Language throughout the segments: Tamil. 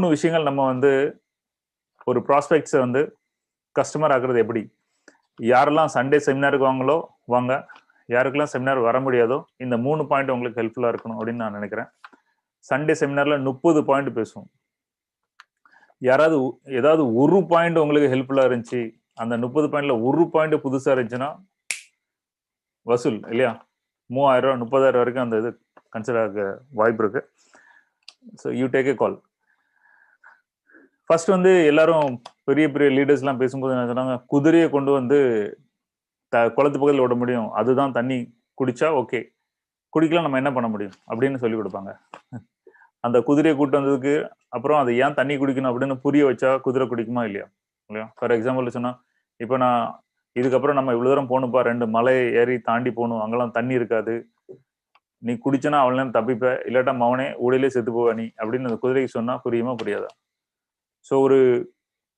மூணு விஷயங்கள் நம்ம வந்து ஒரு ப்ராஸ்பெக்ட்ஸை வந்து கஸ்டமர் ஆக்குறது எப்படி? யாரெல்லாம் சண்டே செமினாருக்கு வாங்களோ வாங்க. யாருக்கெல்லாம் செமினார் வர முடியாதோ இந்த மூணு பாயிண்ட் உங்களுக்கு ஹெல்ப்ஃபுல்லாக இருக்கணும் அப்படின்னு நான் நினைக்கிறேன். சண்டே செமினார்ல முப்பது பாயிண்ட் பேசுவோம். யாராவது ஏதாவது ஒரு பாயிண்ட் உங்களுக்கு ஹெல்ப்ஃபுல்லாக இருந்துச்சு அந்த முப்பது பாயிண்ட்ல ஒரு பாயிண்ட் புதுசாக இருந்துச்சுன்னா வசூல் இல்லையா? மூவாயிரம் ரூபா முப்பதாயிரம் வரைக்கும் அந்த இது கன்சிடர் ஆக வாய்ப்பு இருக்கு. So you take a call first வந்து எல்லாரும் பெரிய பெரிய லீடர்ஸ் எல்லாம் பேசும்போது என்ன சொன்னாங்க? குதிரையை கொண்டு வந்து த குளத்து பக்கத்தில் விட முடியும். அதுதான் தண்ணி குடிச்சா ஓகே குடிக்கலாம் நம்ம என்ன பண்ண முடியும்? அப்படின்னு சொல்லி கொடுப்பாங்க. அந்த குதிரையை கூட்டு வந்ததுக்கு அப்புறம் அதை ஏன் தண்ணி குடிக்கணும் அப்படின்னு புரிய வச்சா குதிரை குடிக்குமா இல்லையா? இல்லையா? ஃபார் எக்ஸாம்பிள் சொன்னா இப்போ நான் இதுக்கப்புறம் நம்ம இவ்வளோ தூரம் போகணும்ப்பா ரெண்டு மலை ஏறி தாண்டி போகணும் அங்கெல்லாம் தண்ணி இருக்காது. நீ குடிச்சனா அவள் நேரம் தப்பிப்ப இல்லாட்டா மவனே உடையிலே செத்து போவ நீ அப்படின்னு அந்த குதிரைக்கு சொன்னா புரியுமா புரியாதா? ஸோ ஒரு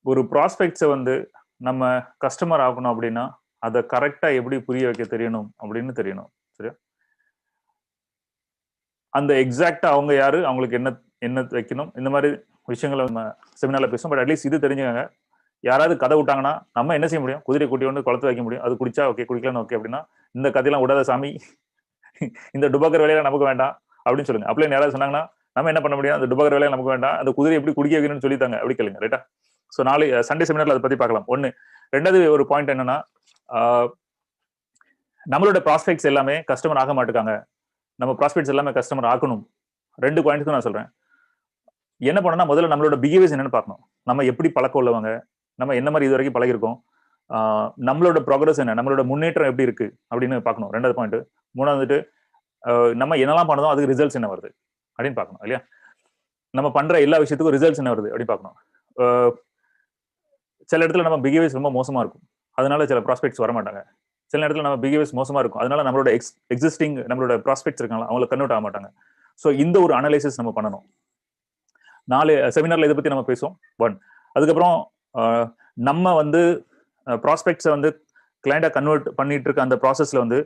ஒரு ப்ராஸ்பெக்ட்ஸை வந்து நம்ம கஸ்டமர் ஆகணும் அப்படின்னா அதை கரெக்டாக எப்படி புரிய வைக்க தெரியணும் அப்படின்னு தெரியணும் சரியா? அந்த எக்ஸாக்டா அவங்க யாரு அவங்களுக்கு என்ன என்ன வைக்கணும் இந்த மாதிரி விஷயங்களை நம்ம செமினார்ல பேசும் பட் அட்லீஸ்ட் இது தெரிஞ்சுக்கங்க. யாராவது கதை விட்டாங்கன்னா நம்ம என்ன செய்ய முடியும்? குதிரை கூட்டி வந்து குளத்து வைக்க முடியும். அது குடிச்சா ஓகே குடிக்கலாம் ஓகே அப்படின்னா இந்த கதையெல்லாம் விடாத சாமி. இந்த டுபாக்கர் வேலையில நமக்கு வேண்டாம் அப்படின்னு சொல்லுங்க. அப்படியே யாராவது சொன்னாங்கன்னா நம்ம என்ன பண்ண முடியும்? அந்த டுபகர் வேலையை நமக்கு வேண்டாம். அந்த குதிரை எப்படி குடிக்க வைக்கணும்னு சொல்லித்தாங்க அப்படி கேளுங்க ரைட்டா ஸோ நாளை சண்டே செமினார்ல அதை பத்தி பார்க்கலாம். ஒண்ணு ரெண்டாவது ஒரு பாயிண்ட் என்னன்னா ஆஹ், நம்மளோட ப்ராஸ்பெக்ட்ஸ் எல்லாமே கஸ்டமர் ஆக மாட்டுக்காங்க. நம்ம ப்ராஸ்பெக்ட்ஸ் எல்லாமே கஸ்டமர் ஆக்கணும். ரெண்டு பாயிண்ட்ஸ் நான் சொல்றேன். என்ன பண்ணனா முதல்ல நம்மளோட பிஹேவியர்ஸ் என்னன்னு பார்க்கணும். நம்ம எப்படி பழக்கம் உள்ளவங்க? நம்ம என்ன மாதிரி இது வரைக்கும் பழகிருக்கோம் நம்மளோட ப்ராக்ரஸ் என்ன? நம்மளோட முன்னேற்றம் எப்படி இருக்கு? அப்படின்னு பார்க்கணும். ரெண்டாவது பாயிண்ட் மூணாவது நம்ம என்னெல்லாம் பண்ணதோ அதுக்கு ரிசல்ட்ஸ் என்ன வருது? அப்படின்னு பார்க்கணும் இல்லையா? நம்ம பண்ற எல்லா விஷயத்துக்கும் ரிசல்ட்ஸ் என்ன வருது அப்படின்னு பார்க்கணும். சில இடத்துல நம்ம பிஹேவியர்ஸ் ரொம்ப மோசமா இருக்கும். அதனால சில ப்ராஸ்பெக்ட்ஸ் வர மாட்டாங்க சில இடத்துல நம்ம பிஹேவியர்ஸ் மோசமா இருக்கும். அதனால நம்மளோட எக்ஸ் எக்ஸிஸ்டிங் நம்மளோட ப்ராஸ்பெக்ட்ஸ் இருக்காங்களா அவங்கள கன்வெர்ட் ஆக மாட்டாங்க. ஸோ இந்த ஒரு அனலைசிஸ் நம்ம பண்ணணும். நாலு செமினார்ல இதை பத்தி நம்ம பேசுவோம். ஒன் அதுக்கப்புறம் நம்ம வந்து ப்ராஸ்பெக்ட்ஸை வந்து கிளைண்டா கன்வெர்ட் பண்ணிட்டு இருக்க அந்த ப்ராசஸ்ல வந்து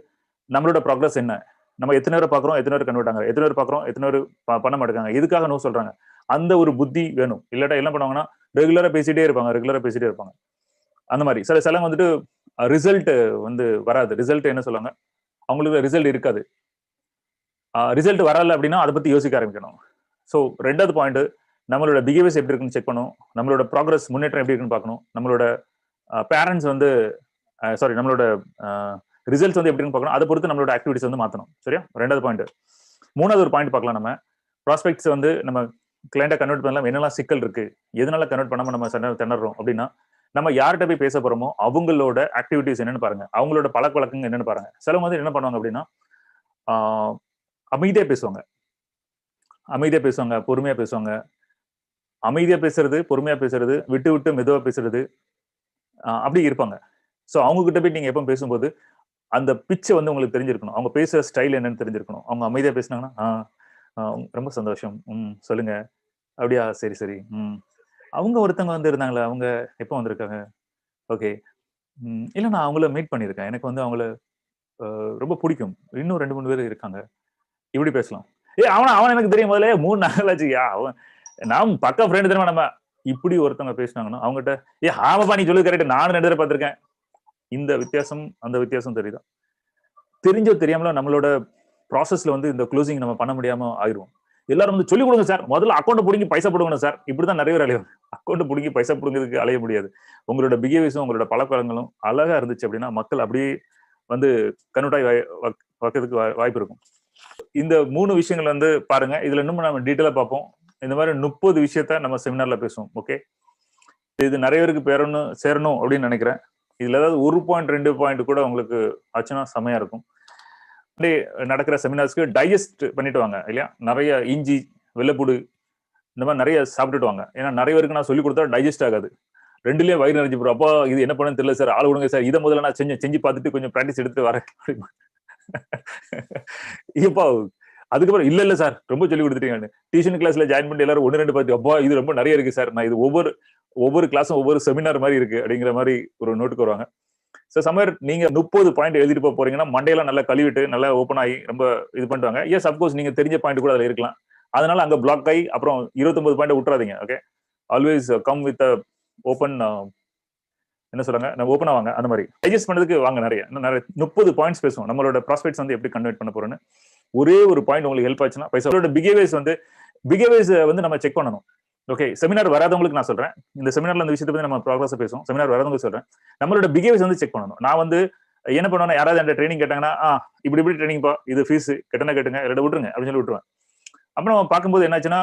நம்மளோட ப்ராக்ரஸ் என்ன? நம்ம எத்தனை பேர் பார்க்குறோம் எத்தனை பேர் கன்வெர்ட் ஆகுறாங்க எத்தனை பேர் பார்க்குறோம் எத்தனை பேர் பண்ண மாட்டாங்க எதுக்காக நோ சொல்றாங்க. அந்த ஒரு புத்தி வேணும். இல்லாட்டா என்ன பண்ணுவாங்கன்னா ரெகுலரா பேசிட்டே இருப்பாங்க ரெகுலரா பேசிட்டே இருப்பாங்க. அந்த மாதிரி. சில சிலங்க வந்துட்டு ரிசல்ட் வந்து வராது. ரிசல்ட் என்ன சொல்லுவாங்க? அவங்களுக்கு ரிசல்ட் இருக்காது. ரிசல்ட் வரல அப்படின்னா அதை பத்தி யோசிக்க ஆரம்பிக்கணும். ஸோ ரெண்டாவது பாயிண்ட் நம்மளோட பிஹேவியர்ஸ் எப்படி இருக்குன்னு செக் பண்ணணும். நம்மளோட ப்ராக்ரஸ் முன்னேற்றம் எப்படி இருக்குன்னு பார்க்கணும். நம்மளோட பேரண்ட்ஸ் வந்து சாரி நம்மளோட ரிசல்ட்ஸ் வந்து எப்படின்னு பார்க்கணும்? அதை பொறுத்து நம்மளோட ஆக்டிவிட்டிஸ் வந்து மாற்றணும் சரியா? ரெண்டாவது பாயிண்ட் மூணாவது ஒரு பாயிண்ட் பார்க்கலாம் நம்ம. ப்ராஸ்பெக்ட்ஸ் வந்து நம்ம கிளைண்ட்டை கன்வெர்ட் பண்ணலாம். என்னெல்லாம் சிக்கல் இருக்கு? எதனால கன்வெர்ட் பண்ணாம நம்ம திணற- திணறோம்? அப்படின்னா நம்ம யார்கிட்ட போய் பேச போறோமோ அவங்களோட ஆக்டிவிட்டிஸ் என்னன்னு பாருங்க. அவங்களோட பழக்க வழக்கங்கள் என்னன்னு பாருங்க. சிலவங்க வந்து என்ன பண்ணுவாங்க அப்படின்னா ஆஹ், அமைதியா பேசுவாங்க. அமைதியா பேசுவாங்க பொறுமையா பேசுவாங்க. அமைதியா பேசுறது பொறுமையா பேசுறது விட்டு விட்டு மெதுவா பேசுறது அப்படி இருப்பாங்க. ஸோ அவங்க கிட்ட போய் நீங்க எப்போ பேசும்போது அந்த பிச்சை வந்து உங்களுக்கு தெரிஞ்சிருக்கணும். அவங்க பேசுற ஸ்டைல் என்னன்னு தெரிஞ்சிருக்கணும். அவங்க அமைதியா பேசினாங்கன்னா "ஆ, ரொம்ப சந்தோஷம். ம் சொல்லுங்க. அப்படியா? சரி சரி. ம் அவங்க ஒருத்தவங்க வந்து இருந்தாங்களே? அவங்க எப்போ வந்திருக்காங்க? ஓகே. ம் இல்லை நான் அவங்கள மீட் பண்ணியிருக்கேன். எனக்கு வந்து அவங்கள ரொம்ப பிடிக்கும். இன்னும் ரெண்டு மூணு பேர் இருக்காங்க. இப்படி பேசலாம். ஏ அவன் அவன் எனக்கு தெரியும் முதல்ல. மூணு நாள் ஆச்சுயா அவன் நான் பக்கம் ஃப்ரெண்டு தெரியுமா நம்ம. இப்படி ஒருத்தவங்க பேசினாங்கன்னா அவங்ககிட்ட ஏ ஆமாப்பா நீ சொல்லு கரெக்ட் நானும் ரெண்டு தடவை பார்த்துருக்கேன். இந்த வித்தியாசம் அந்த வித்தியாசம் தெரியுதா? தெரிஞ்சோ தெரியாமல நம்மளோட ப்ராசஸ்ல வந்து இந்த க்ளோசிங் நம்ம பண்ண முடியாம ஆயிரும் எல்லாரும் வந்து சொல்லி கொடுங்க சார். முதல்ல அக்கௌண்ட் பிடிங்கி பைசா போடுங்க சார். இப்படிதான் நிறைய பேர் அலையும் அக்கௌண்ட் பிடிங்கி பைசா பிடுங்கிறதுக்கு அலைய முடியாது. உங்களோட பிஹேவியர்ஸும் உங்களோட பழக்கங்களும் அழகா இருந்துச்சு அப்படின்னா மக்கள் அப்படியே வந்து கன்வெர்ட் ஆகி வைக்கிறதுக்கு வாய்ப்பு இருக்கும். இந்த மூணு விஷயங்கள் வந்து பாருங்க. இதுல இன்னும் நம்ம டீட்டெயிலா பார்ப்போம். இந்த மாதிரி முப்பது விஷயத்த நம்ம செமினார்ல பேசுவோம். ஓகே இது நிறைய பேருக்கு பேரணும் சேரணும் அப்படின்னு நினைக்கிறேன். இதுல ஏதாவது ஒரு பாயிண்ட் ரெண்டு பாயிண்ட் கூட உங்களுக்கு ஆச்சுன்னா செமையா இருக்கும். அப்படியே நடக்கிற செமினார்ஸ்க்கு டைஜஸ்ட் பண்ணிட்டு வாங்க இல்லையா? நிறைய இஞ்சி வெள்ளப்பூடு இந்த மாதிரி நிறைய சாப்பிட்டுட்டு வாங்க ஏன்னா நிறைய பேருக்கு நான் சொல்லி கொடுத்தா டைஜஸ்ட் ஆகாது. ரெண்டுலேயே வயிறு நிறைஞ்சு போறோம் அப்போ இது என்ன பண்ணுன்னு தெரியல சார். ஆள் விடுங்க சார். இதை முதல்ல நான் செஞ்சு செஞ்சு பார்த்துட்டு கொஞ்சம் ப்ராக்டிஸ் எடுத்துட்டு வரேன். இப்போ அதுக்கப்புறம் இல்ல இல்ல சார். ரொம்ப சொல்லி கொடுத்துட்டீங்க. டியூஷன் கிளாஸ்ல ஜாயின் பண்ணி எல்லாரும் ஒன்று ரெண்டு பார்த்து அப்பா இது ரொம்ப நிறைய இருக்கு சார். நான் இது ஒவ்வொரு ஒவ்வொரு கிளாஸும் ஒவ்வொரு செமினார் மாதிரி இருக்கு அப்படிங்கிற மாதிரி ஒரு நோட்டுக்கு வருவாங்க. ஸோ சம்மர் நீங்க முப்பது பாயிண்ட் எழுதிட்டு போக போறீங்கன்னா மண்டையெல்லாம் நல்லா கழுவிட்டு நல்லா ஓப்பன் ஆகி ரொம்ப இது பண்றாங்க எஸ் அப்கோர்ஸ் நீங்க தெரிஞ்ச பாயிண்ட் கூட அதுல இருக்கலாம். அதனால அங்க பிளாக் ஆகி அப்புறம் இருபத்தொன்பது பாயிண்ட் விட்டுறாதீங்க okay always come with open என்ன சொல்றாங்க? நம்ம ஓப்பன் ஆவாங்க அந்த மாதிரி. டைஜஸ்ட் பண்ணதுக்கு வாங்க நிறைய. நிறைய முப்பது பாயிண்ட்ஸ் பேசுவோம். நம்மளோட ப்ராஸ்பெக்ட்ஸ் வந்து எப்படி கன்வெர்ட் பண்ண போறோம்னு ஒரே ஒரு பாயிண்ட் உங்களுக்கு ஹெல்ப் ஆச்சுன்னா பைசாவோட பிகேவியர்ஸ் வந்து பிகேவியர்ஸ் வந்து நம்ம செக் பண்ணணும். ஓகே செமினார் வராதவங்களுக்கு நான் சொல்றேன். இந்த செமினார்ல அந்த விஷயத்தை பத்தி நம்ம ப்ராக்ரஸ் பேசுவோம். செமினார் வராதவங்க சொல்றேன். நம்மளோட பிஹேவியர்ஸ் வந்து செக் பண்ணணும். நான் வந்து என்ன பண்ணுவேன் யாராவது அந்த ட்ரைனிங் கேட்டாங்கன்னா ஆ இப்படி இப்படி ட்ரைனிங் பா. இது ஃபீஸ் கட்டணம் கேட்டுங்க. ரெண்டு விட்டுருங்க. அப்படின்னு சொல்லி விட்டுருவேன். அப்புறம் பார்க்கும்போது என்னாச்சுன்னா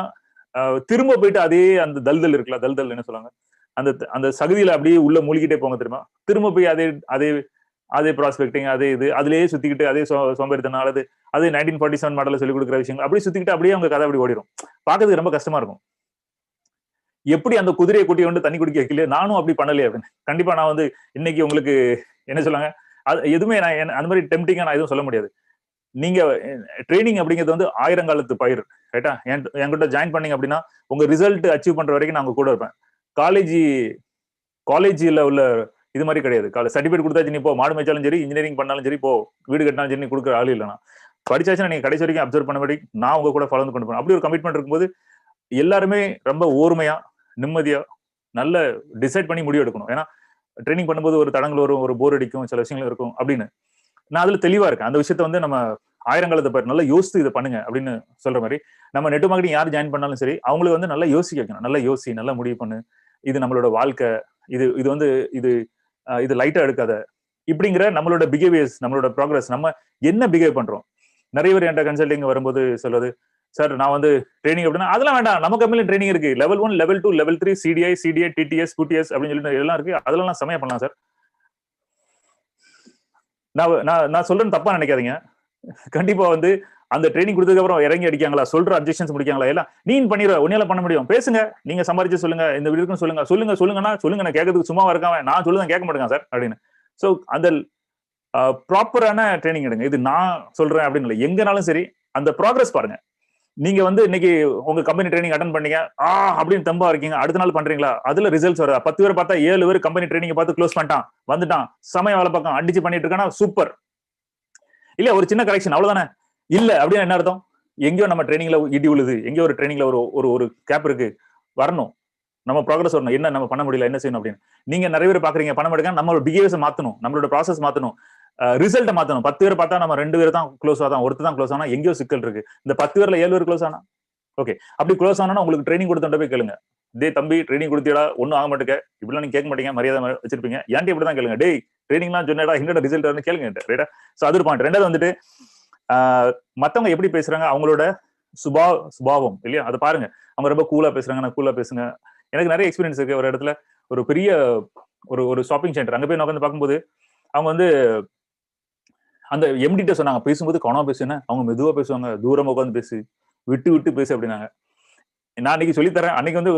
திரும்ப போயிட்டு அதே அந்த தல்தல் இருக்குல்ல தல்தல் என்ன சொல்லுவாங்க? அந்த அந்த சகுதியில அப்படியே உள்ள மூழ்கிட்டே போங்க தெரியுமா? திரும்ப போய் அதே அதே அதே ப்ராஸ்பெக்டிங் அதே இது அதுலயே சுத்திக்கிட்டு அதே சோம்பேறித்தனம் அல்லது அதே நைன்டீன் ஃபார்ட்டி செவன் மாடல சொல்லி கொடுக்குற விஷயங்கள் அப்படியே சுத்திக்கிட்டு அப்படியே அவங்க கதை அப்படி ஓடிடும் பார்க்கறதுக்கு ரொம்ப கஷ்டமா இருக்கும். எப்படி அந்த குதிரையை கூட்டி வந்து தண்ணி குடிக்க வைக்கல நானும் அப்படி பண்ணலையே அப்படின்னு. கண்டிப்பா நான் வந்து இன்னைக்கு உங்களுக்கு என்ன சொல்லுவாங்க? அது எதுவுமே நான் அந்த மாதிரி டெம்டிங்கா நான் எதுவும் சொல்ல முடியாது. நீங்க ட்ரைனிங் அப்படிங்கிறது வந்து ஆயிரங்காலத்து பயிர் ரைட்டா என்கிட்ட ஜாயின் பண்ணீங்க அப்படின்னா உங்க ரிசல்ட் அச்சீவ் பண்ற வரைக்கும் நான் கூட இருப்பேன். காலேஜ் காலேஜில் உள்ள இது மாதிரி கிடையாது. காலேஜ் சர்டிஃபிகேட் கொடுத்தாச்சு நீ போ. மாடு மேய்ச்சாலும் சரி இன்ஜினியரிங் பண்ணாலும் சரி போ. வீடு கட்டினாலும் சரி நீ கொடுக்குற ஆள் இல்லைனா படிச்சாச்சுன்னா நீங்க கடைசி வரைக்கும் அப்சர்வ் பண்ணபடி நான் உங்க கூட ஃபாலோ கொண்டு போனேன் அப்படி ஒரு கமிட்மெண்ட் இருக்கும்போது எல்லாருமே ரொம்ப ஓர்மையா நிம்மதியா நல்ல டிசைட் பண்ணி முடிவு எடுக்கணும். ஏன்னா ட்ரைனிங் பண்ணும்போது ஒரு தடங்கள் வரும் ஒரு போர் அடிக்கும் சில விஷயங்கள் இருக்கும் அப்படின்னு. நான் அதுல தெளிவா இருக்கேன். அந்த விஷயத்த வந்து நம்ம ஆயிரங்காலத்தை பேர் நல்லா யோசித்து இதை பண்ணுங்க அப்படின்னு சொல்ற மாதிரி நம்ம நெட் மார்க்கெட்டிங் யார் ஜாயின் பண்ணாலும் சரி அவங்களுக்கு வந்து நல்லா யோசிக்க வைக்கணும். நல்லா யோசி நல்லா முடிவு பண்ணு. இது நம்மளோட வாழ்க்கை. இது இது வந்து இது இது லைட்டா எடுக்காத. இப்படிங்கிற நம்மளோட பிஹேவியர்ஸ் நம்மளோட ப்ராக்ரஸ் நம்ம என்ன பிஹேவ் பண்றோம்? நிறைய பேர் என்கிட்ட கன்சல்டிங் வரும்போது சொல்வது சார் நான் வந்து ட்ரைனிங் அப்படின்னா அதெல்லாம் வேண்டாம். நம்ம கம்பெனில ட்ரைனிங் இருக்கு. Level one level two level three CTI CTI TDS குடிஎஸ் அப்படின்னு சொல்லிட்டு எல்லாம் இருக்கு. அதெல்லாம் செமையா பண்ணலாம் சார் நான் நான் நான் சொல்றேன்னு தப்பா நினைக்காதீங்க. கண்டிப்பா வந்து அந்த ட்ரைனிங் கொடுத்ததுக்கு அப்புறம் இறங்கி அடிக்காங்களா? சொல்ற அப்ஜெக்ஷன்ஸ் முடிக்காங்களா? எல்லாம் நீ பண்ணிடுற உன்னால பண்ண முடியும். பேசுங்க. நீங்க சம்பாரிச்சு சொல்லுங்க. இந்த வீடுக்கும் சொல்லுங்க. சொல்லுங்க சொல்லுங்கன்னா சொல்லுங்க. நான் கேட்கறதுக்கு சும்மா இருக்காம நான் சொல்லுங்க கேட்க மாட்டேங்க சார் அப்படின்னு. சோ அந்த ப்ராப்பரான ட்ரைனிங் எடுங்க. இது நான் சொல்றேன் அப்படின்னு இல்லை. எங்கனாலும் சரி அந்த ப்ராக்ரஸ் பாருங்க. நீங்க வந்து இன்னைக்கு உங்க கம்பெனி ட்ரைனிங் அட்டன் பண்ணீங்க. ஆ அப்படின்னு தம்பா இருக்கீங்க. அடுத்த நாள் பண்றீங்களா? அதுல ரிசல்ட்ஸ் வருதா. பத்து பேர் பார்த்தா ஏழு பேர் கம்பெனி ட்ரைனிங் பார்த்து க்ளோஸ் பண்ணிட்டான். வந்துட்டான். சமய வேலை பக்கம் அடிச்சு பண்ணிட்டு இருக்கானா? சூப்பர் இல்ல ஒரு சின்ன கரெக்ஷன் அவ்வளவுதானே? இல்ல அப்படின்னு என்ன அர்த்தம்? எங்கேயோ நம்ம ட்ரைனிங்ல இடி உழுது எங்கேயோ ஒரு ட்ரைனிங்ல ஒரு ஒரு ஒரு கேப் இருக்கு. வரணும். நம்ம ப்ராக்ரஸ் வரணும். என்ன நம்ம பண்ண முடியல? என்ன செய்யணும் அப்படின்னு. நீங்க நிறைய பேர் பாக்குறீங்க பணம் எடுக்க நம்மளோட பிஹேவியர்ஸ் மாத்தணும். நம்மளோட ப்ராசஸ் மாத்தணும். ரிசல்ட்டை மாத்தணும். பத்து பேர் பார்த்தா நம்ம ரெண்டு பேர் தான் க்ளோஸ் ஆதான் ஒருத்தர் தான் க்ளோஸ் ஆனா எங்கேயோ சிக்கல் இருக்கு. இந்த பத்து பேர்ல ஏழு பேர் க்ளோஸ் ஆனா? ஓகே அப்படி க்ளோஸ் ஆனா உங்களுக்கு ட்ரைனிங் கொடுத்தோட போய் கேளுங்க. டே தம்பி ட்ரைனிங் கொடுத்தீடா ஒன்னும் ஆக மாட்டேங்க. இப்படிலாம் நீங்க கேட்க மாட்டீங்க மரியாதை வச்சிருப்பீங்க. ஏன்டி இப்படி தான் கேளுங்க? டேய் ட்ரைனிங்லாம் சொன்னடா எங்கட ரிசல்ட் வந்து கேளுங்க ரைட்டா ஸோ அது ஒரு பாயிண்ட் ரெண்டாவது வந்துட்டு மத்தவங்க எப்படி பேசுறாங்க? அவங்களோட சுபா சுபாவம் இல்லையா? அதை பாருங்க. அவங்க ரொம்ப கூலா பேசுறாங்க நான் கூலா பேசுங்க. எனக்கு நிறைய எக்ஸ்பீரியன்ஸ் இருக்கு. ஒரு இடத்துல ஒரு பெரிய ஒரு ஒரு ஷாப்பிங் சென்டர் அங்க போய் நான் உட்காந்து பார்க்கும்போது அவங்க வந்து அந்த எம்டிட்ட சொன்னாங்க பேசும்போது கவனமா பேசுனேன் அவங்க மெதுவா பேசுவாங்க தூரமா உட்காந்து பேசு விட்டு விட்டு பேசு அப்படின்னாங்க. நான் அன்னைக்கு சொல்லித்தரேன் அன்னைக்கு வந்து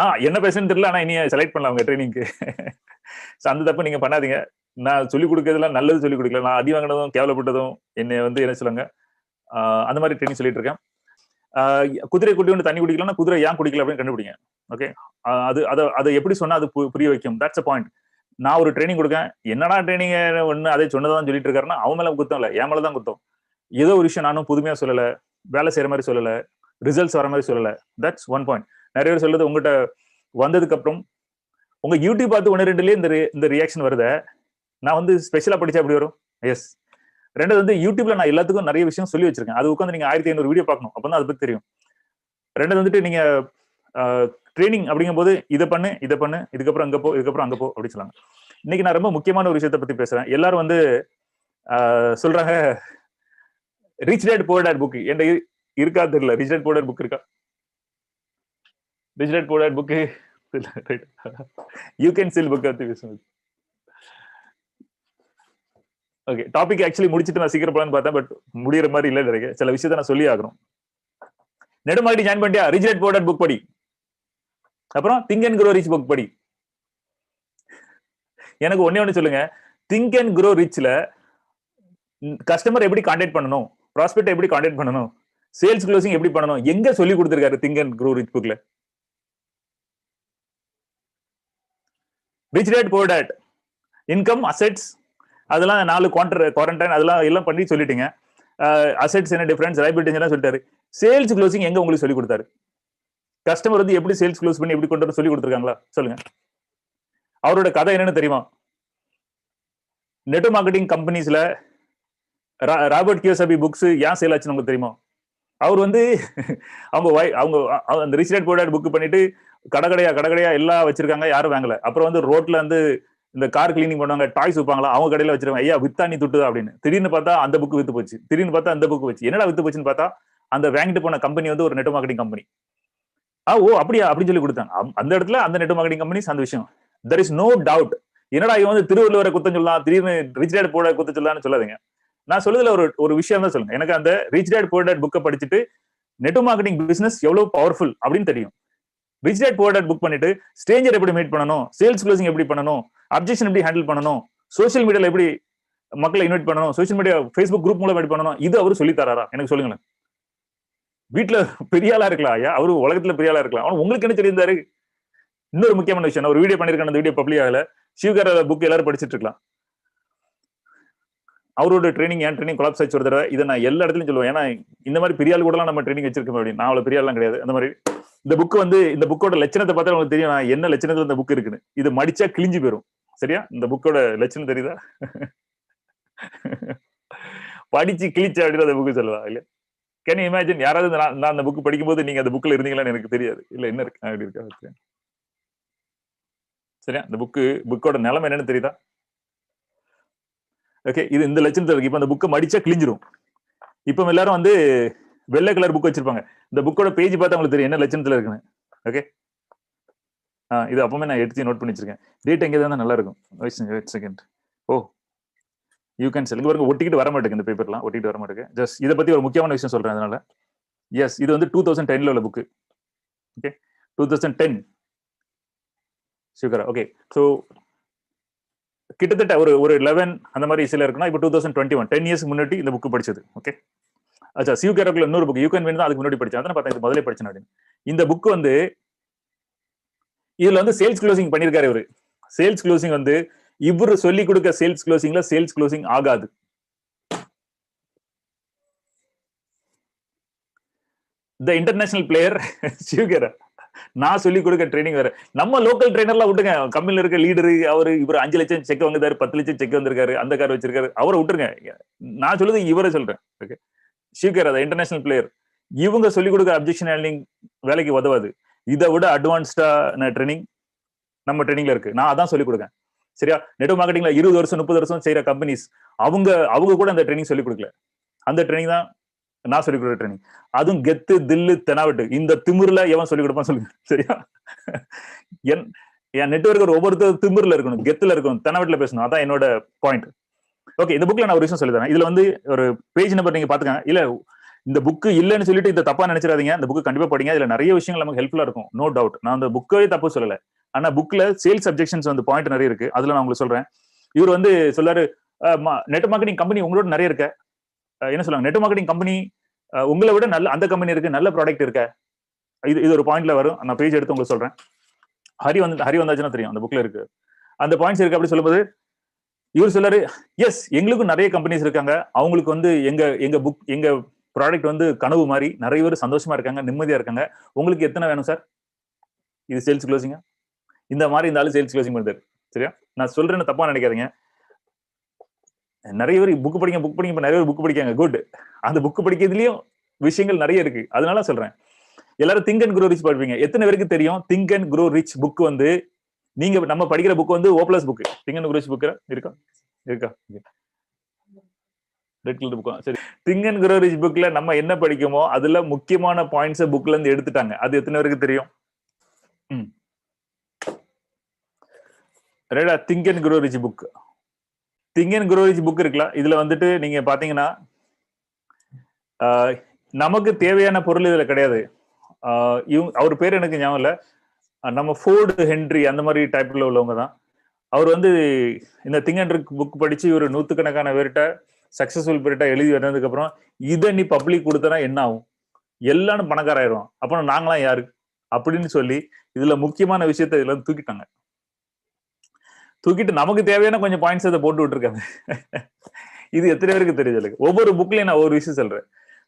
ஆஹ் என்ன பேசுன்னு தெரியல ஆனா இனி செலக்ட் பண்ணலாம் அவங்க ட்ரைனிங்க்கு அந்த தப்பு நீங்க பண்ணாதீங்க. நான் சொல்லிக் கொடுக்கறதுலாம் நல்லது சொல்லிக் கொடுக்கல. நான் அடி வாங்கினதும் கேவலப்பட்டதும் என்னை வந்து என்ன சொல்லுங்க அந்த மாதிரி ட்ரைனிங் சொல்லிட்டு இருக்கேன். குதிரை குட்டி வந்து தண்ணி குடிக்கலன்னா குதிரை ஏன் குடிக்கல அப்படின்னு கண்டுபிடிங்க. ஓகே அது அதை அதை எப்படி சொன்னா அது புரிய வைக்கும். தட்ஸ் அ பாயிண்ட் நான் ஒரு ட்ரைனிங் கொடுக்கேன். என்னடா ட்ரைனிங் ஒன்று அதே சொன்னதான் சொல்லிட்டு இருக்காருன்னா அவன் மேல குத்தம் இல்லை. என் மேல தான் குத்தம். ஏதோ ஒரு விஷயம் நானும் புதுமையா சொல்லலை. வேலை செய்யற மாதிரி சொல்லலை. ரிசல்ட்ஸ் வர மாதிரி சொல்லலை. தட்ஸ் ஒன் பாயிண்ட் நிறைய பேர் சொல்றது உங்ககிட்ட வந்ததுக்கு அப்புறம் உங்க யூடியூப் பார்த்து ஒன்று ரெண்டுலேயே இந்த இந்த ரியாக்ஷன் வருத. நான் வந்து ஸ்பெஷலா படிச்சா அப்படி வரும்? எஸ் ரெண்டாவது வந்து யூடியூப்ல நான் எல்லாத்துக்கும் நிறைய விஷயம் சொல்லி வச்சிருக்கேன். அது உட்காந்து நீங்க ஆயிரத்தி ஐநூறு வீடியோ பார்க்கணும். அப்பதான் அதை பத்தி தெரியும். ரெண்டாவது வந்துட்டு நீங்க ட்ரைனிங் அப்படிங்கும் போது இதை பண்ணு இதை பண்ணு இதுக்கப்புறம் அங்க போ இதுக்கப்புறம் அங்க போ அப்படின்னு சொல்லாங்க இன்னைக்கு நான் ரொம்ப முக்கியமான ஒரு விஷயத்த பத்தி பேசுறேன். எல்லாரும் வந்து சொல்றாங்க rich dad poor dad book என் இருக்கா தெரியல. Rich dad poor dad book இருக்கா? Rich dad poor dad book you can chill book பத்தி பேசுறது ஓகே டாபிக் ஆக்சுவலி முடிச்சுட்டு நான் சீக்கிரம் போலான்னு பார்த்தேன் பட் முடியற மாதிரி இல்லை நினைக்கிறேன். சில விஷயத்த நான் சொல்லி ஆகணும். நெடுமாடி ஜாயின் பண்ணிட்டியா? ரிஜினேட் போர்டட் புக் படி. அப்புறம் think and grow rich book படி. எனக்கு ஒன்னே ஒன்று சொல்லுங்க. திங்க் அண்ட் க்ரோ ரிச்ல கஸ்டமர் எப்படி கான்டாக்ட் பண்ணணும்? ப்ராஸ்பெக்ட் எப்படி கான்டாக்ட் பண்ணணும்? சேல்ஸ் க்ளோசிங் எப்படி பண்ணணும்? எங்க சொல்லி கொடுத்துருக்காரு திங்க் அண்ட் க்ரோ ரிச் புக்ல rich dad poor dad income assets அதெல்லாம் நாலு குவான்டர் குவாரண்டைன் அதெல்லாம் எல்லாம் பண்ணி சொல்லிட்டீங்க. அசெட்ஸ் என்ன டிஃபரன்ஸ் லைபிலிட்டிஸ் எல்லாம் சொல்லிட்டாரு? சேல்ஸ் க்ளோசிங் எங்க உங்களுக்கு சொல்லி கொடுத்தாரு? கஸ்டமர் வந்து எப்படி சேல்ஸ் க்ளோஸ் பண்ணி எப்படி கொண்டு வர சொல்லி கொடுத்துருக்காங்களா? சொல்லுங்க. அவரோட கதை என்னன்னு தெரியுமா? நெட் மார்க்கெட்டிங் கம்பெனிஸ்ல ராபர்ட் கியோசபி புக்ஸ் ஏன் சேல் ஆச்சுன்னு உங்களுக்கு தெரியுமா? அவர் வந்து அவங்க வை- அவங்க அந்த ரிச் போர்டாட் புக் பண்ணிட்டு கடகடையா கடகடையா எல்லாம் வச்சிருக்காங்க யாரும் வாங்கல. அப்புறம் வந்து ரோட்ல வந்து இந்த கார் கிளீனிங் பண்ணுவாங்க டாய்ஸ் வைப்பாங்களா அவங்க கடையில வச்சிருவாங்க ஐயா வித்தா நீ துட்டுதா? அப்படின்னு. திடீர்னு பார்த்தா அந்த புக் வித்து போச்சு. திடீர்னு பார்த்தா அந்த புக் வச்சு என்னடா வித்து போச்சுன்னு பார்த்தா அந்த வாங்கிட்டு போன கம்பெனி வந்து ஒரு நெட் மார்க்கெட்டிங் கம்பெனி ஆ ஓ அப்படியா அப்படின்னு சொல்லி கொடுத்தாங்க. அந்த இடத்துல அந்த நெட் மார்க்கெட்டிங் கம்பெனிஸ் அந்த விஷயம். தெர் இஸ் நோ டவுட் என்னடா இவன் வந்து திருவள்ளுவரை குத்தம் சொல்லலாம் திடீர்னு ரிச் டேட் போட குத்தம் சொல்லலாம்னு சொல்லாதீங்க. நான் சொல்லுதுல ஒரு ஒரு விஷயம் தான் சொல்லுங்க. எனக்கு அந்த ரிச் டேட் போர் டேட் புக்கை படிச்சுட்டு நெட் மார்க்கெட்டிங் பிசினஸ் எவ்வளவு பவர்ஃபுல் அப்படின்னு தெரியும். Rich dad poor dad book பண்ணிட்டு ஸ்டேஞ்சர் எப்படி மீட் பண்ணணும் சேல்ஸ் க்ளோசிங் எப்படி பண்ணணும் அப்ஜெக்ஷன் எப்படி ஹேண்டில் பண்ணணும் சோஷியல் மீடியால எப்படி மக்களை இன்வைட் பண்ணணும் சோஷியல் மீடியா ஃபேஸ்புக் குரூப் மூலம் எப்படி பண்ணணும் இது அவர் சொல்லி தராரா? எனக்கு சொல்லுங்களேன். வீட்டுல பெரிய ஆளா இருக்கலாம் ஐயா. அவரு உலகத்துல பெரிய ஆளா இருக்கலாம். ஆனா உங்களுக்கு என்ன தெரிந்தாரு இன்னொரு முக்கியமான விஷயம். நான் ஒரு வீடியோ பண்ணிருக்கேன் அந்த வீடியோ பப்ளிக் ஆகல. சிவகார புக் எல்லாரும் படிச்சிட்டு இருக்கலாம். அவரோட ட்ரைனிங் என் ட்ரைனிங் கொலாப்ஸ் ஆச்சு ஒரு தடவை? இதை நான் எல்லா இடத்துலயும் சொல்லுவேன். ஏன்னா இந்த மாதிரி பெரிய ஆள் கூடலாம் நம்ம ட்ரைனிங் வச்சிருக்கோம் அப்படின்னு நான் அவ்வளவு பெரிய ஆள்லாம் கிடையாது. அந்த மாதிரி இந்த புக் வந்து இந்த புக்கோட லட்சணத்தை பார்த்தா உங்களுக்கு தெரியும். நான் என்ன லட்சணத்துல இந்த புக் இருக்குன்னு. இது மடிச்சா கிழிஞ்சு போயிரும். சரியா? இந்த புக்கோட லட்சணம் தெரியுதா? படிச்சு கிழிச்சா அப்படின்னு அந்த புக்கு சொல்லுவா இல்ல கேன் இமேஜின் யாராவது நான் நான் அந்த புக் படிக்கும்போது நீங்க அந்த புக்ல இருந்தீங்களான்னு எனக்கு தெரியாது. இல்ல என்ன இருக்கு? அப்படி இருக்கா சரியா? இந்த புக்கு புக்கோட நிலைமை என்னன்னு தெரியுதா? ஓகே இது இந்த லட்சணத்தில் இருக்கு. இப்போ அந்த புக்கை மடிச்சா கிழிஞ்சிரும். இப்போ எல்லாரும் வந்து வெள்ளை கலர் புக் வச்சிருப்பாங்க. இந்த புக்கோட பேஜ் பார்த்தா உங்களுக்கு தெரியும் என்ன லட்சணத்தில் இருக்குன்னு. ஓகே ஆ இது அப்பவுமே நான் எடுத்து நோட் பண்ணி வச்சிருக்கேன். டேட் எங்கே தான் நல்லா இருக்கும். Wait second oh you can sell பாருங்க ஒட்டிக்கிட்டு வர மாட்டேங்க இந்த பேப்பர்லாம் ஒட்டிட்டு வர மாட்டேங்க ஜஸ்ட் இதை பத்தி ஒரு முக்கியமான விஷயம் சொல்றேன் அதனால. எஸ் இது வந்து டூ தௌசண்ட் டென்ல உள்ள book okay two thousand ten சூக்கரா okay so கிட்டத்தட்ட ஒரு ஒரு லெவன் அந்த மாதிரி இசையில இருக்குன்னா இப்போ two thousand twenty one ten years முன்னாடி இந்த புக் படிச்சது. ஓகே அச்சா சிவ் கேரக்டர்ல இன்னொரு புக் யூ கேன் தான். அதுக்கு முன்னாடி படிச்சேன். அதான் பார்த்தேன். இது முதலே படிச்சேன் அப்படின்னு. இந்த புக் வந்து இதுல வந்து சேல்ஸ் க்ளோசிங் பண்ணியிருக்காரு இவர். சேல்ஸ் க்ளோசிங் வந்து இவரு சொல்லி கொடுக்க சேல்ஸ் க்ளோசிங்ல சேல்ஸ் க்ளோசிங் ஆகாது. த இன்டர்நேஷனல் பிளேயர் சிவகேரா நான் சொல்லி கொடுக்க ட்ரைனிங் வேற. நம்ம லோக்கல் ட்ரைனர்லாம் விட்டுங்க கம்பெனில இருக்க லீடரு அவர் இவர் அஞ்சு லட்சம் செக் வந்தாரு பத்து லட்சம் செக் வந்திருக்காரு அந்த கார் வச்சிருக்காரு அவரை விட்டுருங்க. நான் சொல்லுது இவரை சொல்றேன். ஓகே ஷிவகர் அந்த இன்டர்நேஷனல் பிளேயர் இவங்க சொல்லிக் கொடுக்க அப்ஜெக்ஷன் ஹேண்ட்லிங் வேலைக்கு உதவாது. இதை விட அட்வான்ஸ்டா ட்ரைனிங் நம்ம ட்ரைனிங்ல இருக்கு. நான் அதான் சொல்லிக் கொடுக்கேன். சரியா? நெட் மார்க்கெட்டிங்ல இருபது வருஷம் முப்பது வருஷம் செய்யற கம்பெனிஸ் அவங்க அவங்க கூட அந்த ட்ரைனிங் சொல்லிக் கொடுக்கல. அந்த ட்ரைனிங் தான் நான் சொல்லிக் கொடுக்குற ட்ரைனிங் அதுவும் கெத்து தில்லு தெனாவட்டு. இந்த திமுருல எவன் சொல்லிக் கொடுப்பான் சொல்லுங்க. சரியா? என் என் நெட்ஒர்க் ஒவ்வொருத்தர் திமிர்ல இருக்கணும் கெத்துல இருக்கணும் தெனாவட்டுல பேசணும். அதான் என்னோட பாயிண்ட் ஓகே இந்த புக்ல நான் ஒரு விஷயம் சொல்லி தரேன். இதுல வந்து ஒரு பேஜ் நம்பர் நீங்க பாத்துக்கங்க இல்ல இந்த புக்கு இல்லைன்னு சொல்லிட்டு இந்த தப்பா நினைச்சிடாதீங்க. இந்த புக்கு கண்டிப்பா படிங்க. இதுல நிறைய விஷயங்கள் நமக்கு ஹெல்ப்ஃபுல்லா இருக்கும். நோ டவுட் நான் அந்த புக்கே தப்பு சொல்லல. ஆனா புக்ல சேல்ஸ் அப்ஜெக்ஷன்ஸ் வந்து பாயிண்ட் நிறைய இருக்கு. அதுல நான் உங்களுக்கு சொல்றேன். இவர் வந்து சொல்றாரு நெட் மார்க்கெட்டிங் கம்பெனி உங்களோட நிறைய இருக்க. என்ன சொல்லுவாங்க? நெட் மார்க்கெட்டிங் கம்பெனி உங்களை விட நல்ல அந்த கம்பெனி இருக்கு. நல்ல ப்ராடக்ட் இருக்க. இது இது ஒரு பாயிண்ட்ல வரும். நான் பேஜ் எடுத்து உங்களுக்கு சொல்றேன். ஹரி வந்து ஹரி வந்தாச்சுன்னா தெரியும். அந்த புக்ல இருக்கு. அந்த பாயிண்ட்ஸ் இருக்கு அப்படி சொல்லும்போது இவர் சொல்லாரு எஸ் எங்களுக்கும் நிறைய கம்பெனிஸ் இருக்காங்க. அவங்களுக்கு வந்து எங்க எங்க புக் எங்க ப்ராடக்ட் வந்து கனவு மாதிரி நிறைய பேர் சந்தோஷமா இருக்காங்க நிம்மதியா இருக்காங்க. உங்களுக்கு எத்தனை வேணும் சார் இது சேல்ஸ் க்ளோசிங்க இந்த மாதிரி இந்த ஆளு சேல்ஸ் க்ளோசிங் பண்ணுறாரு சரியா? நான் சொல்றேன்னு தப்பா நினைக்காதீங்க. நிறைய பேர் புக் படிங்க புக் படிங்க இப்போ நிறைய பேர் புக் படிக்காங்க குட் அந்த புக் படிக்கிறதுலயும் விஷயங்கள் நிறைய இருக்கு. அதனால சொல்றேன். எல்லாரும் திங்க் அண்ட் க்ரோ ரிச் படிப்பீங்க. எத்தனை பேருக்கு தெரியும்? Think and grow rich book வந்து நீங்க நம்ம படிக்கிற புக் வந்து ஓ book think and grow rich book இருக்கா? இருக்கா? ரெட் கலர் புக் சரி. திங்க் அண்ட் க்ரோ ரிச் புக்ல நம்ம என்ன படிக்குமோ அதுல முக்கியமான பாயிண்ட்ஸ் புக்ல இருந்து எடுத்துட்டாங்க. அது எத்தனை பேருக்கு தெரியும்? ம். Radar think and grow rich book think and grow rich book இருக்குல்ல இதுல வந்துட்டு நீங்க பாத்தீங்கன்னா நமக்கு தேவையான பொருள் இதுல கிடையாது. இவங்க அவர் பேர் எனக்கு ஞாபகம் இல்லை. நம்ம ஃபோர்டு ஹென்ரி அந்த மாதிரி டைப்ல உள்ளவங்க தான். அவர் வந்து இந்த திங்க் அண்ட் புக் படிச்சு ஒரு நூத்துக்கணக்கான பேர்கிட்ட சக்சஸ்ஃபுல் பேர்கிட்ட எழுதி வந்ததுக்கு அப்புறம் இதை நீ பப்ளிக் கொடுத்தனா என்ன ஆகும் எல்லாரும் பணக்காராயிரும் அப்புறம் நாங்களாம் யாரு? அப்படின்னு சொல்லி இதுல முக்கியமான விஷயத்த இதுல தூக்கிட்டாங்க. தூக்கிட்டு நமக்கு தேவையான கொஞ்சம் பாயிண்ட்ஸ் அதை போட்டு விட்டுருக்காங்க. இது எத்தனை பேருக்கு தெரியுது ஒவ்வொரு புக்லயும் நான் ஒவ்வொரு விஷயம் சொல்றேன்.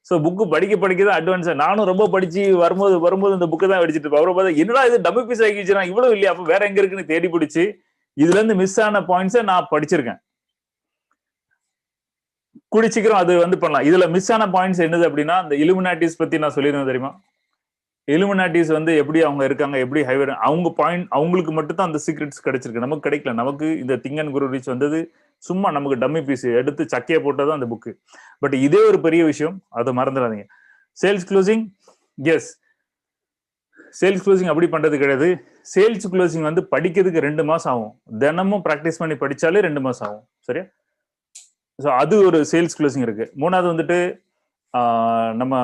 ஸோ புக்கு படிக்க படிக்க தான் அட்வான்ஸ் நானும் ரொம்ப படிச்சு வரும்போது வரும்போது இந்த புக்கு தான் படிச்சுட்டு அப்புறம் பார்த்தா என்னடா இது டபுள் பீஸ் ஆகி இவ்வளவு இல்லையா? அப்ப வேற எங்க இருக்குன்னு தேடி பிடிச்சி இதுல இருந்து மிஸ் ஆன பாயிண்ட்ஸை நான் படிச்சிருக்கேன். கூடி சீக்கிரம் அது வந்து பண்ணலாம். இதுல மிஸ் ஆன பாயிண்ட்ஸ் என்னது அப்படின்னா அந்த இலுமினாட்டிஸ் பத்தி நான் சொல்லியிருந்தேன் தெரியுமா? இலுமினாட்டிஸ் வந்து எப்படி அவங்க இருக்காங்க எப்படி ஹைவர் அவங்க பாயிண்ட் அவங்களுக்கு மட்டும் தான் அந்த சீக்ரெட்ஸ் கிடைச்சிருக்கு. நமக்கு கிடைக்கல. நமக்கு இந்த திங்கன் குரு ரீச் வந்தது சும்மா நமக்கு டம்மி பீஸ் எடுத்து சக்கையை போட்டதான் அந்த புக்கு பட் இதே ஒரு பெரிய விஷயம் அதை மறந்துடாதீங்க. Sales closing yes sales closing அப்படி பண்றது கிடையாது. சேல்ஸ் க்ளோசிங் வந்து படிக்கிறதுக்கு ரெண்டு மாசம் ஆகும். தினமும் ப்ராக்டிஸ் பண்ணி படிச்சாலே ரெண்டு மாசம் ஆகும். சரியா? ஸோ அது ஒரு சேல்ஸ் க்ளோசிங் இருக்கு. மூணாவது வந்துட்டு நம்ம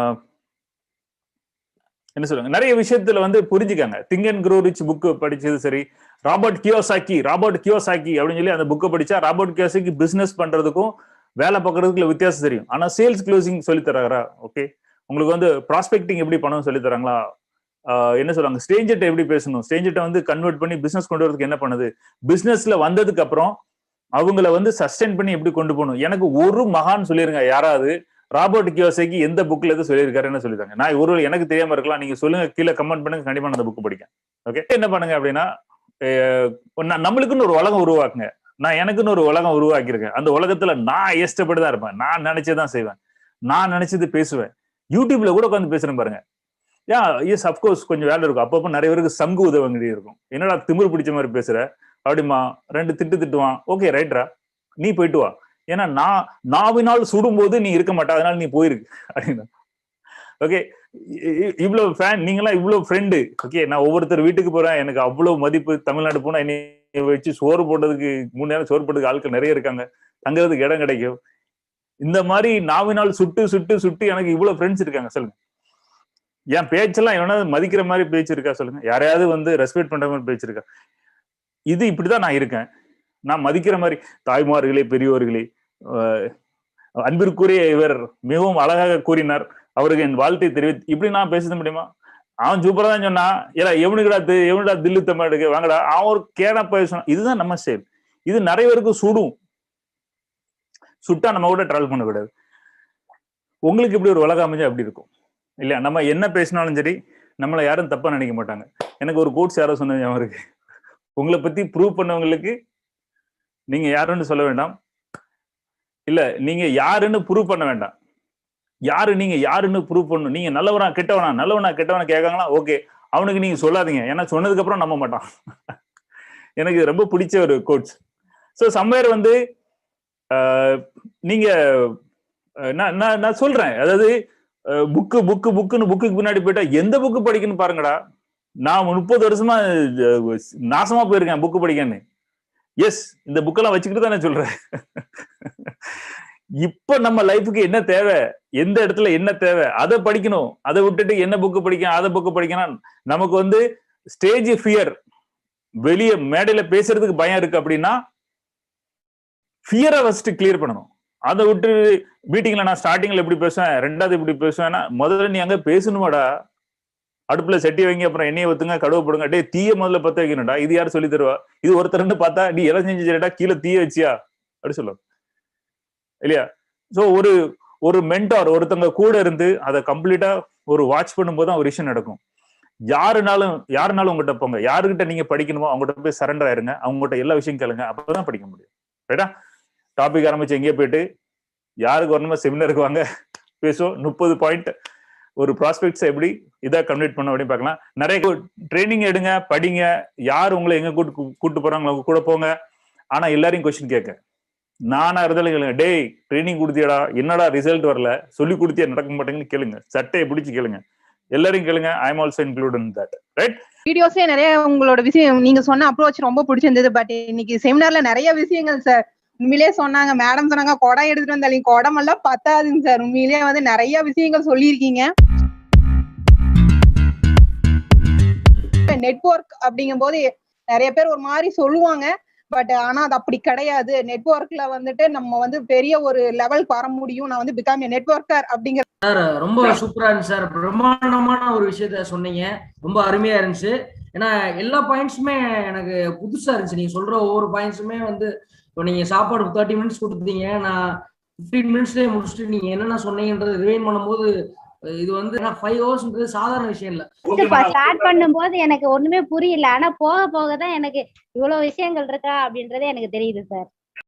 என்ன சொல்லுங்க நிறைய விஷயத்துல வந்து புரிஞ்சுக்காங்க. Think and grow rich book படிச்சது சரி. ராபர்ட் கியோசாக்கி ராபர்ட் கியோசாக்கி அப்படின்னு சொல்லி அந்த புக்கை படிச்சா ராபர்ட் கியோசாக்கி பிசினஸ் பண்றதுக்கும் வேலை பார்க்கறதுக்குள்ள வித்தியாசம் தெரியும். ஆனா சேல்ஸ் க்ளோசிங் சொல்லி தராரா? ஓகே உங்களுக்கு வந்து ப்ராஸ்பெக்டிங் எப்படி பண்ணணும் சொல்லி தராங்களா? என்ன சொல்றாங்க ஸ்டேஞ்சர்ட்ட எப்படி பேசணும்? ஸ்டேஞ்சர்ட்ட வந்து கன்வெர்ட் பண்ணி பிசினஸ் கொண்டு வரதுக்கு என்ன பண்ணுது? பிசினஸ்ல வந்ததுக்கு அப்புறம் அவங்கள வந்து சஸ்டைன் பண்ணி எப்படி கொண்டு போகணும்? எனக்கு ஒரு மகான் சொல்லிருங்க யாராவது ராபர்ட் கியோசைக்கு எந்த புக்ல எது சொல்லியிருக்காருன்னு சொல்லிருக்காங்க நான் ஒரு எனக்கு தெரியாம இருக்கலாம் நீங்க சொல்லுங்க கீழே கமெண்ட் பண்ணுங்க கண்டிப்பா அந்த புக் படிக்க ஓகே என்ன பண்ணுங்க அப்படின்னா நம்மளுக்குன்னு ஒரு உலகம் உருவாக்குங்க. நான் எனக்குன்னு ஒரு உலகம் உருவாக்கியிருக்கேன். அந்த உலகத்துல நான் இஷ்டப்பட்டு தான் இருப்பேன். நான் நினைச்சதான் செய்வேன். நான் நினைச்சது பேசுவேன். யூடியூப்ல கூட உட்காந்து பேசுறேன் பாருங்க. யா எஸ் அப்கோர்ஸ் கொஞ்சம் வேலை இருக்கும். அப்பப்போ நிறைய பேருக்கு சங்கு உதவங்கடி இருக்கும். என்னடா திமிர் பிடிச்ச மாதிரி பேசுற? அப்படிமா ரெண்டு திட்டு திட்டுவான். ஓகே ரைட்ரா நீ போயிட்டு வா. ஏன்னா நான் நாவினால் சுடும்போது நீ இருக்க மாட்டா அதனால நீ போயிருக்கு அப்படின்னு. ஓகே இவ்வளவு ஃபேன் நீங்களாம் இவ்வளவு ஃப்ரெண்டு ஓகே நான் ஒவ்வொருத்தர் வீட்டுக்கு போறேன். எனக்கு அவ்வளவு மதிப்பு. தமிழ்நாடு போனா என்னை வச்சு சோறு போட்டதுக்கு மூணு நேரம் சோறு போடுறதுக்கு ஆட்கள் நிறைய இருக்காங்க. தங்குறதுக்கு இடம் கிடைக்கும். இந்த மாதிரி நாவினால் சுட்டு சுட்டு சுட்டு எனக்கு இவ்வளவு ஃப்ரெண்ட்ஸ் இருக்காங்க. சொல்லுங்க. என் பேச்செல்லாம் எவனாவது மதிக்கிற மாதிரி பேச்சு இருக்கா சொல்லுங்க. யாரையாவது வந்து ரெஸ்பெக்ட் பண்ற மாதிரி பேச்சு இருக்கா இது இப்படிதான் நான் இருக்கேன். நான் மதிக்கிற மாதிரி தாய்மார்களே பெரியோர்களே அன்பிற்குரிய இவர் மிகவும் அழகாக கூறினார். அவருக்கு என் வாழ்த்தை தெரிவித்து இப்படி நான் பேச முடியுமா? அவன் சூப்பரா தான் சொன்னான் ஏடா எவனுக்குடா எவனுடா தில்லு தமிழ்நாடுக்கு வாங்கடா. அவன் ஒரு கேன பேசணும் இதுதான் நம்ம செயல். இது நிறைய பேருக்கு சுடும். சுட்டா நம்ம கூட ட்ராவல் பண்ணக்கூடாது. உங்களுக்கு இப்படி ஒரு உலக அமைஞ்சா அப்படி இருக்கும்? இல்லையா? நம்ம என்ன பேசினாலும் சரி நம்மளை யாரும் தப்பா நினைக்க மாட்டாங்க. எனக்கு ஒரு கோட்ஸ் யாரோ சொன்னது அவருக்கு உங்களை பத்தி ப்ரூவ் பண்ணவங்களுக்கு நீங்க யாருன்னு சொல்ல வேண்டாம். இல்ல நீங்க யாருன்னு ப்ரூவ் பண்ண வேண்டாம். யாரு நீங்க யாருன்னு ப்ரூவ் பண்ணணும். நீங்க நல்லவனா கெட்டவனா நல்லவனா கெட்டவனா கேட்காங்களா? ஓகே அவனுக்கு நீங்க சொல்லாதீங்க. ஏன்னா சொன்னதுக்கு அப்புறம் நம்ப மாட்டான். எனக்கு ரொம்ப பிடிச்ச ஒரு கோட்ஸ் ஸோ சம்வேர் வந்து நீங்க நான் நான் சொல்றேன். அதாவது புக்கு புக்கு புக்குன்னு புக்குக்கு பின்னாடி போயிட்டா எந்த புக்கு படிக்கணும்னு பாருங்கடா. நான் முப்பது வருஷமா நாசமா போயிருக்கேன் புக்கு படிக்கன்னு. எஸ் இந்த புக்கெல்லாம் வச்சுக்கிட்டு தானே சொல்றேன். இப்ப நம்ம லைஃபுக்கு என்ன தேவை? எந்த இடத்துல என்ன தேவை? அதை படிக்கணும். அதை விட்டுட்டு என்ன புக்கு படிக்கணும்? அதை புக்கு படிக்கணும் நமக்கு வந்து ஸ்டேஜ் ஃபியர் வெளியே மேடையில பேசுறதுக்கு பயம் இருக்கு அப்படின்னா ஃபியரை ஃபர்ஸ்ட் கிளியர் பண்ணணும். அதை விட்டு மீட்டிங்ல நான் ஸ்டார்டிங்ல எப்படி பேசுவேன் ரெண்டாவது இப்படி பேசுவேன்னா முதல்ல நீ அங்க பேசணுமாடா? அடுப்புல செட்டி வைங்க அப்புறம் எண்ணெயை ஊத்துங்க கடுவு போடுங்க. டே தீய முதல்ல பத்த வைக்கணும்டா. இது யார் சொல்லி தருவா? இது ஒருத்தர் பார்த்தா நீ எல்லாம் செஞ்சுடா கீழே தீய வச்சியா? அப்படி சொல்லுவாங்க. இல்லையா? சோ ஒரு ஒரு மென்டார் ஒருத்தவங்க கூட இருந்து அதை கம்ப்ளீட்டா ஒரு வாட்ச் பண்ணும்போது தான் ஒரு விஷயம் நடக்கும். யாருனாலும் யாருனாலும் உங்ககிட்ட போங்க. யாருக்கிட்ட நீங்க படிக்கணுமோ அவங்ககிட்ட போய் சரண்டர் ஆயிருங்க. அவங்ககிட்ட எல்லா விஷயம் கேளுங்க. அப்பதான் படிக்க முடியும். ரைட்டா டாபிக் ஆரம்பிச்சு எங்கேயே போயிட்டு யாருக்கு வரணுமோ செமினருக்கு வாங்க. பேசுவோம். முப்பது பாயிண்ட் ஒரு ப்ராஸ்பெக்ட்ஸ் எப்படி இதை கம்ப்ளீட் பண்ண அப்படின்னு பார்க்கலாம். நிறைய ட்ரைனிங் எடுங்க படிங்க. யார் உங்களை எங்க கூட்டு கூட்டு போறாங்களோ கூட போங்க. ஆனா எல்லாரையும் கொஸ்டின் கேட்க. நானா இருந்தாலும் கேளுங்க. டேய் ட்ரைனிங் கொடுத்தியடா. என்னடா ரிசல்ட் வரல? சொல்லி கொடுத்தியா நடக்க மாட்டேங்குன்னு கேளுங்க. சட்டையை பிடிச்சி கேளுங்க. எல்லாரையும் கேளுங்க. I am also include in that right வீடியோஸ்ல நிறைய உங்களோட விஷயம் நீங்க சொன்ன அப்ரோச் ரொம்ப பிடிச்சிருந்தது. பட் இன்னைக்கு செமினார்ல நிறைய விஷயங்கள் சார் உண்மையிலேயே சொன்னாங்க. மேடம் சொன்னாங்க குடம் எடுத்துட்டு வந்தாலும் குடமெல்லாம் பத்தாதுங்க சார் உண்மையிலேயே வந்து நிறைய விஷயங்கள் சொல்லியிருக்கீங்க. நெட்ஒர்க் அப்படிங்கும் போது நிறைய பேர் ஒரு மாதிரி சொல்லுவாங்க. பட் ஆனா அது அப்படி கிடையாது. நெட்ஒர்க்ல வந்துட்டு நம்ம வந்து பெரிய ஒரு லெவலுக்கு வர முடியும். நான் வந்து பிகாம் நெட்ஒர்க்கர் அப்படிங்கிற சார் ரொம்ப சூப்பரா இருந்துச்சு சார். பிரம்மாண்டமான ஒரு விஷயத்த சொன்னீங்க. ரொம்ப அருமையா இருந்துச்சு. ஏன்னா எல்லா பாயிண்ட்ஸுமே எனக்கு புதுசா இருந்துச்சு. நீங்க சொல்ற ஒவ்வொரு பாயிண்ட்ஸுமே வந்து இப்போ நீங்க சாப்பாடு தேர்ட்டி மினிட்ஸ் கொடுத்தீங்க நான் ஃபிஃப்டீன் மினிட்ஸ்லேயே முடிச்சுட்டு நீங்க என்னென்ன சொன்னீங்கன்றது ரிவைன் பண்ணும்போது இது வந்து ஃபைவ் ஹவர்ஸ்ன்றது சாதாரண விஷயம் இல்ல. ஸ்டார்ட் பண்ணும்போது எனக்கு ஒண்ணுமே புரியல. ஆனா போக போக தான் எனக்கு இவ்வளவு விஷயங்கள் இருக்கா அப்படின்றதே எனக்கு தெரியுது சார்